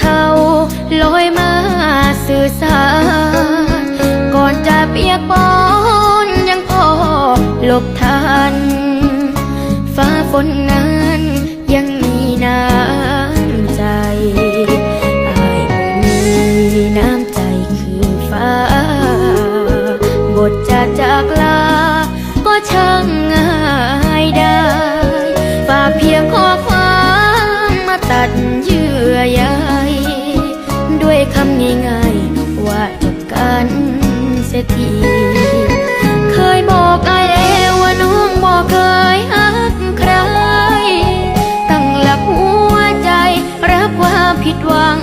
เทาลอยมาสื่อสารก่อนจะเปียกปอนยังพอหลบทัน ฟ้าฝนนั้นยังมีน้ำใจอมีน้ำใจคือฟ้า บทจะจากลาำง่ายๆ ว่าจบกันเสียทีเคยบอกไอ้แล้วว่าน้องบอกเคยหักใคร ตั้งหลักหัวใจ รับความผิดหวัง